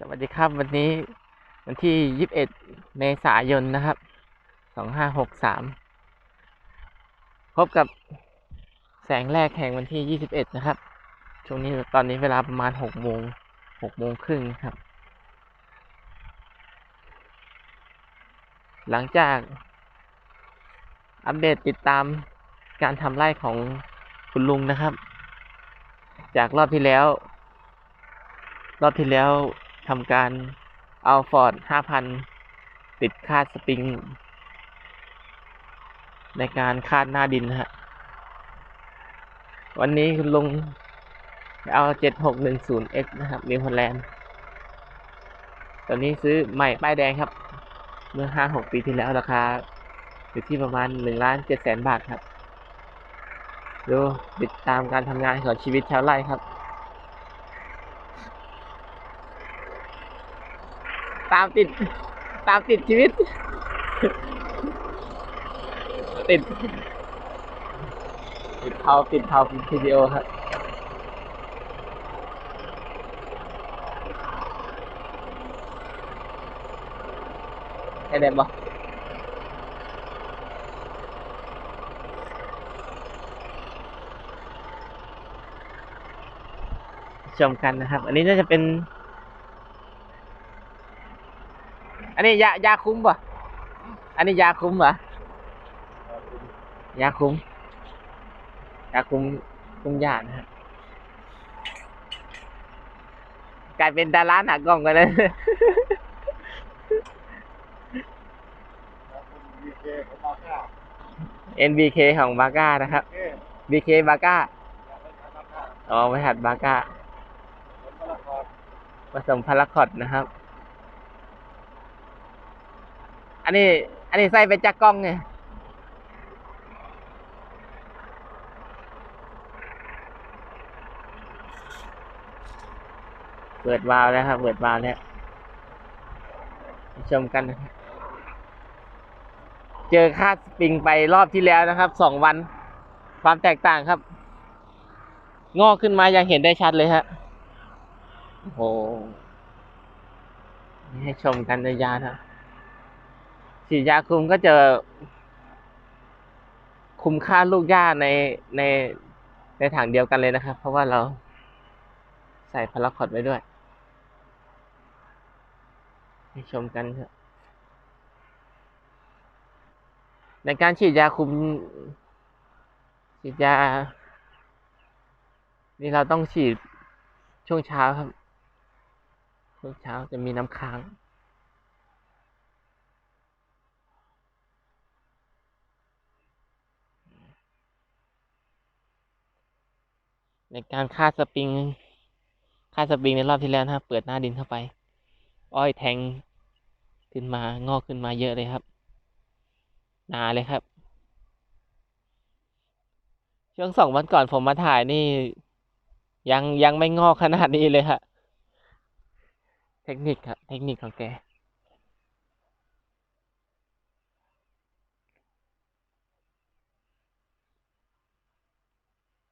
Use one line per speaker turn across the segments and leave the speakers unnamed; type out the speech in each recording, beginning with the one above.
สวัสดีครับวันนี้วันที่ 21 เมษายนนะครับ 2563 พบกับแสงแรกแห่งวันที่ 21 นะครับ ช่วงนี้ตอนนี้เวลาประมาณ 6 โมง 6 โมงครึ่งครับ หลังจากอัปเดตติดตามการทำไร่ของคุณลุงนะครับ จากรอบที่แล้ว รอบที่แล้ว ทำการเอาฟอร์ด5,000 ติดคาดสปริง ในการคาดหน้าดินฮะ วันนี้คุณลุงเอา 7610X นะครับนิวฮอลแลนด์ตอนนี้ซื้อใหม่ป้ายแดงครับ เมื่อ 5-6 ปีที่แล้วราคา อยู่ที่ประมาณ1ล้าน7แสนบาทครับ ดูติดตามการทำงานของชีวิตชาวไร่ครับามติด ตามติดชีวิต ติด ติดเทาติดเทาวิดีโอครับให้ได้บ่ชมกันนะครับ อันนี้น่าจะเป็น อันนี้ยายาคุ้มป่ะอันนี้ยาคุ้มเหรอยาคุ้มยาคุ้มคุ้มยานะฮะกลายเป็นดาราหนักกล้องกันเลย NBK ของบาก้านะครับ BK บาก้าอ๋อไม่หัดบาก้าผสมพาราคอดนะครับ อันนี้ อันนี้ใส่ไปจากกล้องไงเปิดวาล์วแล้วครับ เปิดวาล์วแล้วชมกันนะครับเจอค่าสปริงไปรอบที่แล้วนะครับสองวัน ความแตกต่างครับ งอกขึ้นมายังเห็นได้ชัดเลยฮะโอ้โหให้ชมกันในยานะ ฉีดยาคุมก็จะคุมค่าลูกหญ้าในในในถังเดียวกันเลยนะครับ เพราะว่าเราใส่พาราคอดไว้ด้วยให้ชมกันเถอะในการฉีดยาคุมฉีดยา นี่เราต้องฉีดช่วงเช้าครับ ช่วงเช้าจะมีน้ำค้าง ในการคาสปริงคาสปริงในรอบที่แล้วนะครับเปิดหน้าดินเข้าไป อ้อยแทงขึ้นมางอกขึ้นมาเยอะเลยครับหนาเลยครับ ช่วงสองวันก่อนผมมาถ่ายนี่ ยังยังไม่งอกขนาดนี้เลยฮะเทคนิคครับเทคนิคของแก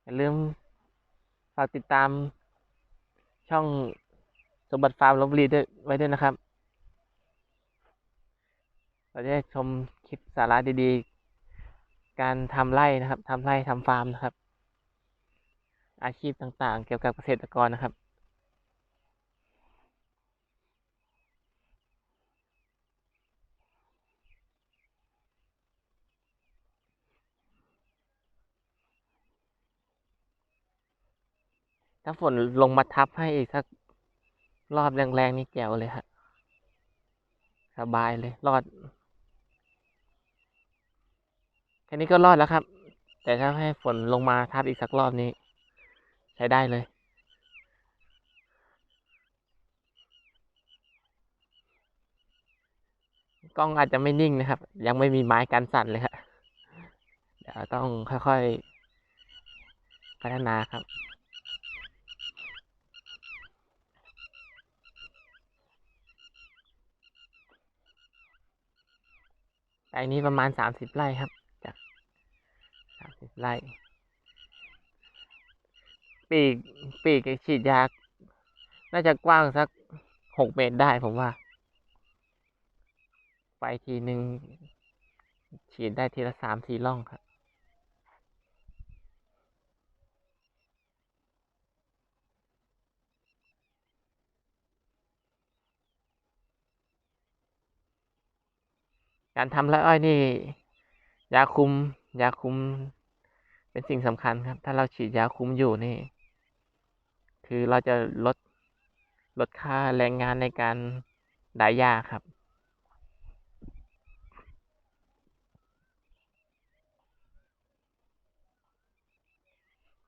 อย่าลืม ฝากติดตามช่องสมบัติฟาร์มลบลีด้วยไว้ด้วยนะครับ เราจะได้ชมคลิปสาระดีๆ การทำไร่นะครับทำไร่ทำฟาร์มนะครับ อาชีพต่างๆ เกี่ยวกับเกษตรกรนะครับ ถ้าฝนลงมาทับให้อีกสักรอบแรงๆนี่แจ๋วเลยฮะ สบายเลย รอด แค่นี้ก็รอดแล้วครับ แต่ถ้าให้ฝนลงมาทับอีกสักรอบนี้ ใช้ได้เลย กล้องอาจจะไม่นิ่งนะครับ ยังไม่มีไม้กันสั่นเลยครับเดี๋ยวต้องค่อยๆ พัฒนาครับ ไอ้นี้ประมาณสามสิบไร่ครับจากสามสิบไร่ ปีกปีกฉีดยา น่าจะกว้างสักหกเมตรได้ผมว่า ไปทีหนึ่งฉีดได้ทีละสามสี่ล่องครับ การทำไรอ้อยนี่ยาคุมยาคุม เป็นสิ่งสำคัญครับ ถ้าเราฉีดยาคุมอยู่นี่ คือเราจะลดลดค่าแรงงานในการดายยาครับ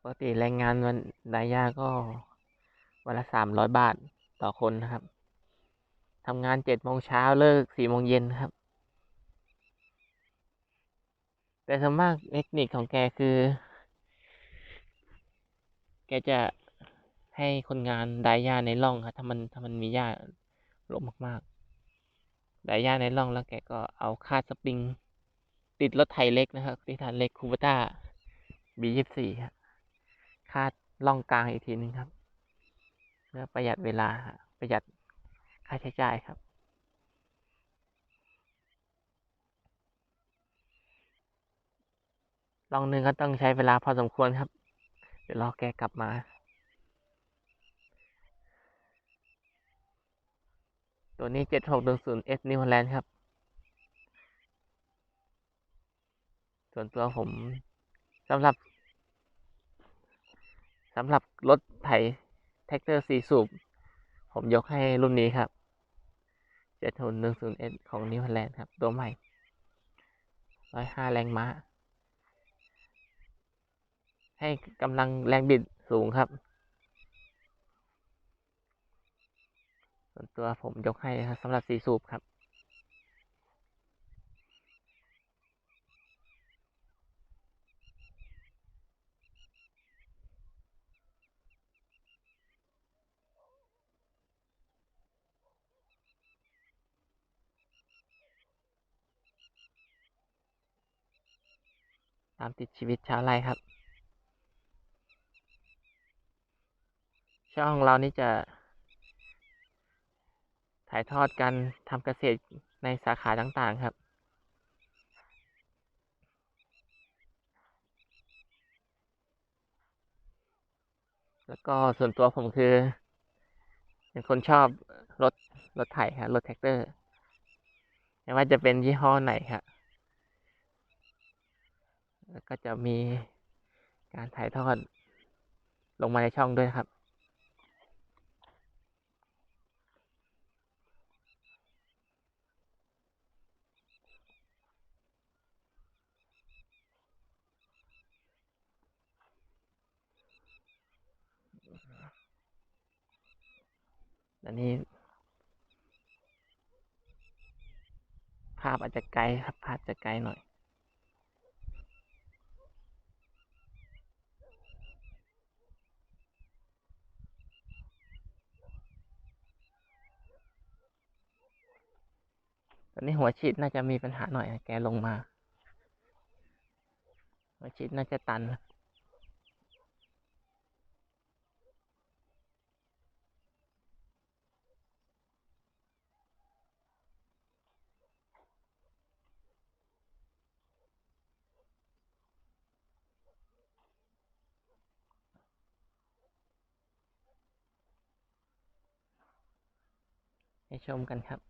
ปกติแรงงานวันดายยาก็วันละสามร้อยบาทต่อคนนะครับทำงานเจ็ดโมงเช้าเลิกสี่โมงเย็นครับ แต่ส่วนมากเทคนิคของแกคือ แกจะให้คนงานดายหญ้าในร่องครับถ้ามันถ้ามันมีหญ้าลงมากๆดายหญ้าในร่องแล้วแกก็เอาคาดสปริง ติดรถไถเล็กนะครับที่ทานเล็กคูเปต้าบียี่สี่ครับคาดล่องกลางอีกทีนึงครับเพื่อประหยัดเวลาประหยัดค่าใช้จ่ายครับ ลองหนึ่งก็ต้องใช้เวลาพอสมควรครับ เดี๋ยวรอแกกลับมาตัวนี้เจ็ดหกหนึ่งศูนย์เอสนิวแลนด์ครับ ส่วนตัวผมสำหรับสำหรับรถไถแท็กเตอร์สี่สูบ ผมยกให้รุ่นนี้ครับเจ็ดหกหนึ่งศูนย์เอสของนิวแลนด์ครับ ตัวใหม่ร้อยห้าแรงม้า ให้กำลังแรงบิดสูงครับส่วนตัวผมยกให้ครับสำหรับสีสูบครับตามติดชีวิตชาวไร่ครับ ช่องเรานี่จะถ่ายทอดการทำเกษตรในสาขาต่างๆครับ แล้วก็ส่วนตัวผมคือเป็นคนชอบรถรถไถครับรถแท็กเตอร์ไม่ว่าจะเป็นยี่ห้อไหนครับแล้วก็จะมีการถ่ายทอดลงมาในช่องด้วยครับ อันนี้ ภาพอาจจะไกลครับ ภาพจะไกลหน่อยตอนนี้หัวฉีดน่าจะมีปัญหาหน่อยนะแกลงมา หัวฉีดน่าจะตัน ให้ชมกันครับ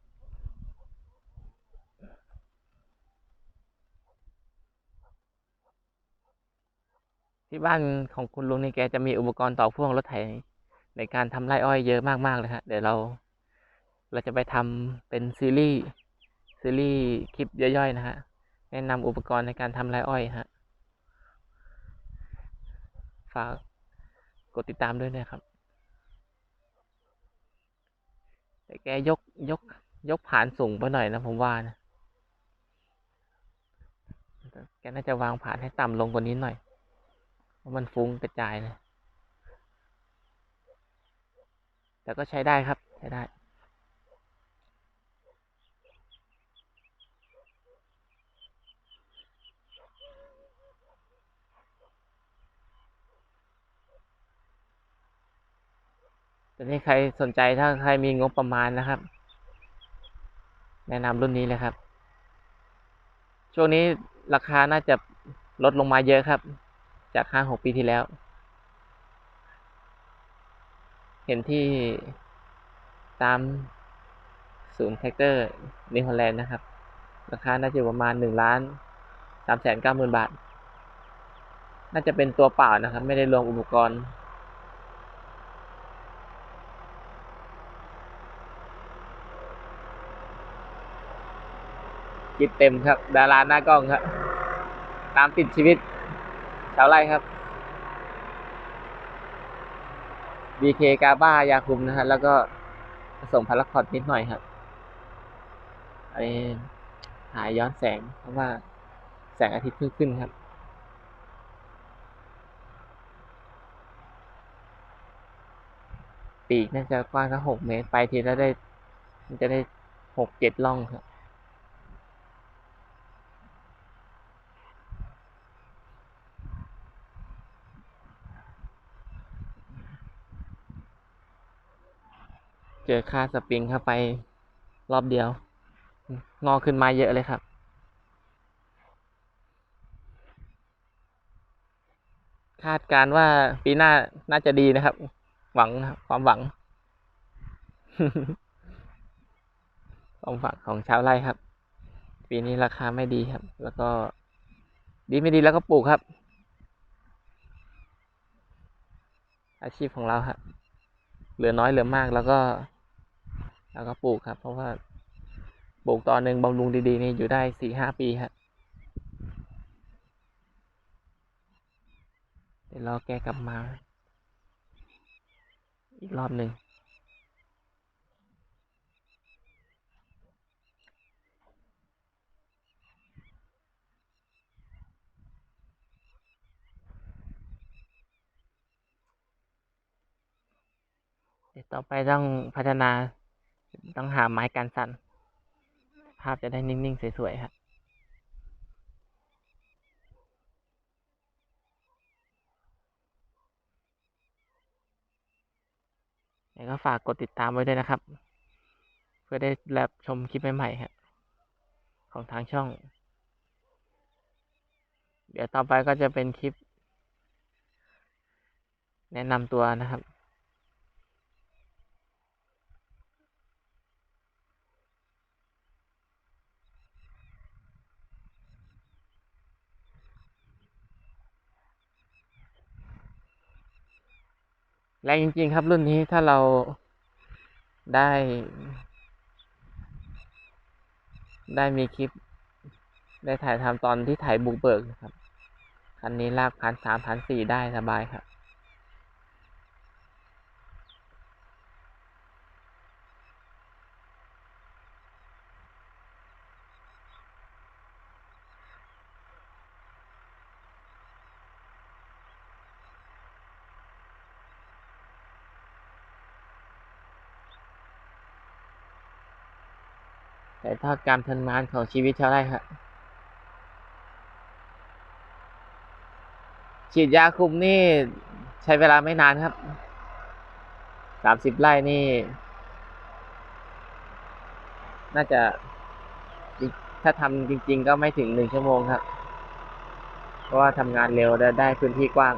ที่บ้านของคุณลุงนี่แกจะมีอุปกรณ์ต่อพ่วงรถไถในการทำไร่อ้อยเยอะมาก ๆ เลยฮะเดี๋ยวเรา เราจะไปทำเป็นซีรีส์ซีรีส์คลิปย่อยๆ นะฮะแนะนำอุปกรณ์ในการทำไร่อ้อยฮะฝากกดติดตามด้วยนะครับ แต่แกยกยก ยกผานสูงไปหน่อยนะผมว่านะแกน่าจะวางผานให้ต่ำลงกว่านี้หน่อย เพราะมันฟุ้งกระจายเลยแต่ก็ใช้ได้ครับ ใช้ได้ ตอนนี้ใครสนใจถ้าใครมีงบประมาณนะครับ แนะนำรุ่นนี้เลยครับ ช่วงนี้ราคาน่าจะลดลงมาเยอะครับ จากห้าหกปีที่แล้ว เห็นที่ตามศูนย์แท็กเตอร์นิวฮอลแลนด์นะครับ ราคาน่าจะประมาณหนึ่งล้านสามแสนเก้าหมื่นบาท น่าจะเป็นตัวเปล่านะครับ ไม่ได้รวมอุปกรณ์ กิบเต็มครับ ดาราหน้ากล้องครับ ตามติดชีวิต ชาวไร่ครับ BK กาบ้ายาคุมนะฮะ แล้วก็ผสมพาราคอตนิดหน่อยครับอันนี้หายย้อนแสง เพราะว่าแสงอาทิตย์เพิ่งขึ้นครับ ปีกน่าจะกว้างสักหกเมตร ไปทีแล้วได้ มันจะได้หกเจ็ดล่องครับ เจอค่าสปริงเข้าไปรอบเดียว งอขึ้นมาเยอะเลยครับ คาดการว่าปีหน้าน่าจะดีนะครับ หวังครับความหวัง ความหวังของชาวไร่ครับ ปีนี้ราคาไม่ดีครับ แล้วก็ดีไม่ดีแล้วก็ปลูกครับ อาชีพของเราครับ เหลือน้อยเหลือมากแล้วก็ แล้วก็ปลูกครับ เพราะว่าปลูกตอนหนึ่งบำรุงดีๆนี่อยู่ได้สี่ห้าปีครับเดี๋ยวรอแกกลับมา อีกรอบหนึ่งเดี๋ยวต่อไปต้องพัฒนา ต้องหาไม้กันสั่น ภาพจะได้นิ่ง ๆ สวย ๆ ครับแล้วก็ฝากกดติดตามไว้ด้วยนะครับ เพื่อได้รับชมคลิปใหม่ๆครับของทางช่อง เดี๋ยวต่อไปก็จะเป็นคลิป แนะนำตัวนะครับ แรงจริง ๆ ครับรุ่นนี้ถ้าเราได้ ได้มีคลิป ได้ถ่ายทำตอนที่ถ่ายบุกเบิกนะครับ คันนี้ลากพันสามพันสี่ได้สบายครับ แต่ทอดการทำงานของชีวิตชาวไร่ครับฉีดยาคุมนี่ใช้เวลาไม่นานครับ สามสิบไร่นี่ น่าจะ ถ้าทำจริง ๆ ก็ไม่ถึงหนึ่งชั่วโมงครับ เพราะว่าทำงานเร็วและได้พื้นที่กว้าง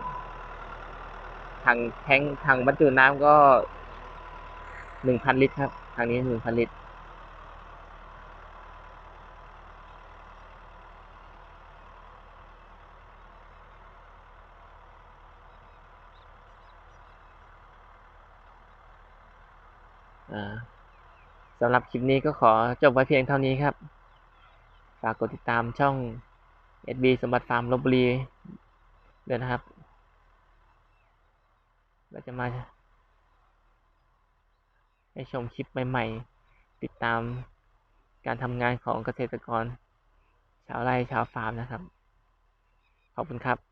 ถังแทงถังบรรจุน้ำก็หนึ่งพันลิตรครับ ทางนี้หนึ่งพันลิตร สำหรับคลิปนี้ก็ขอจบไว้เพียงเท่านี้ครับ ฝากกดติดตามช่อง SB สมบัติฟาร์มลบบุรีด้วยนะครับ เราจะมาให้ชมคลิปใหม่ๆ ติดตามการทำงานของเกษตรกร ชาวไร่ชาวฟาร์มนะครับ ขอบคุณครับ